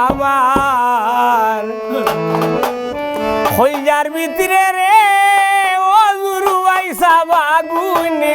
আমার। খৈজার ভিতরে রে ও গুরু আইসা বাগুনি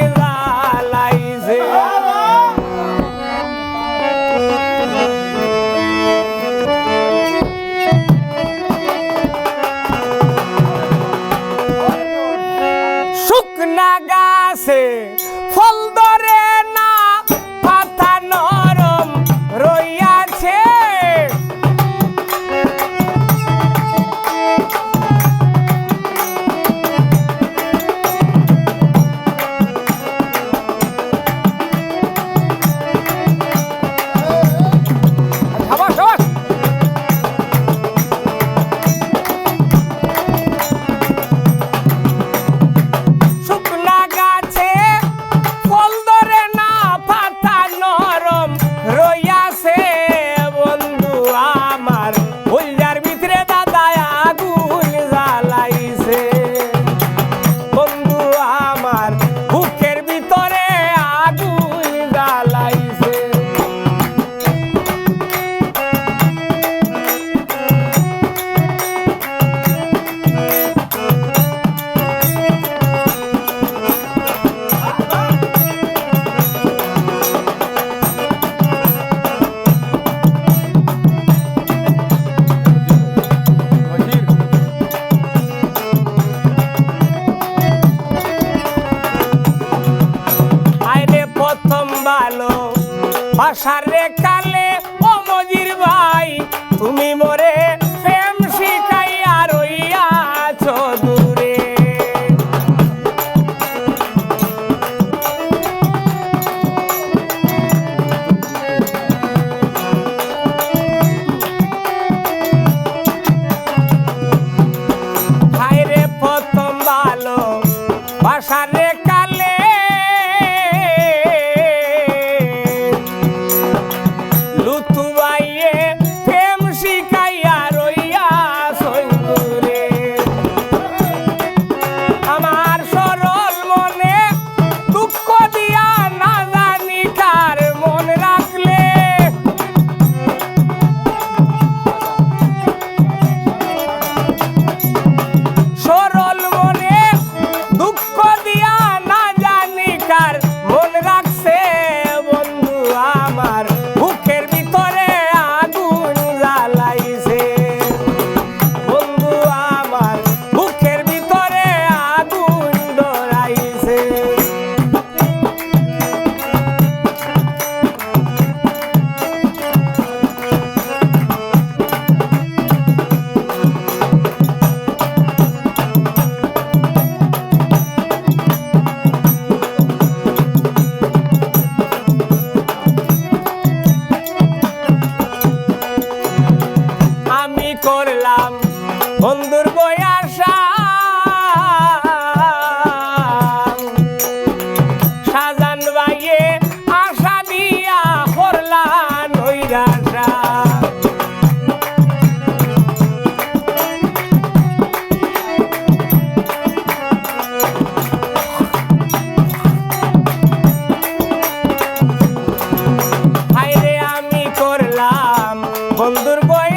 সারে কা করলাম। বন্ধুর বয়াসা। সাজান বাইয়ে আশা দিয়া করলাম নৈরাশা। বন্ধুর বয়